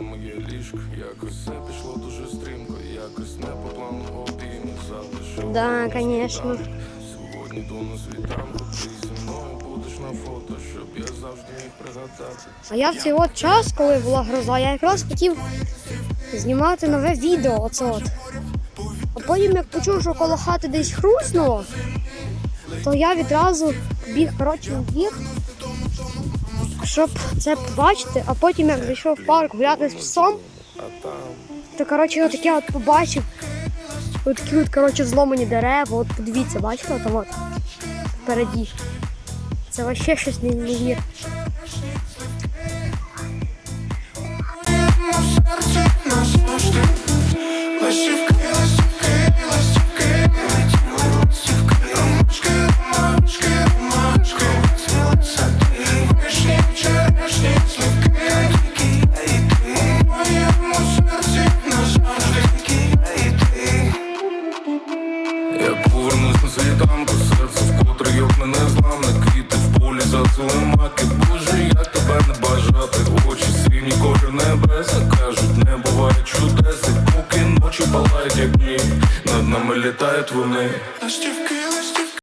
моє ліжко, якось все пішло дуже стрімко, якось не по плану обійми залишив. Да, конечно. Сьогодні йду на світанку, ти зі мною будеш на фото, щоб я завжди міг пригадати. А я в цей от час, коли була гроза, я якраз хотів знімати нове відео. Оце от. А потім, як почув, що коло хати десь хруснуло, то я відразу біг коротше двір, щоб це побачити, а потім як зайшов в парк гуляти з псом, то коротше отаке от побачив. Отакі от, коротше, зломані дерева, от подивіться, бачите, там от впереді. Це вообще щось не Ластівки, повернусь на світанку, серце вкотре йок мене зламне Квіти в полі за маки. Боже, як тебе не бажати Очі сині, колір небеса Кажуть, не буває чудес поки ночі палають, як дні Над нами літають вони. Ластівки,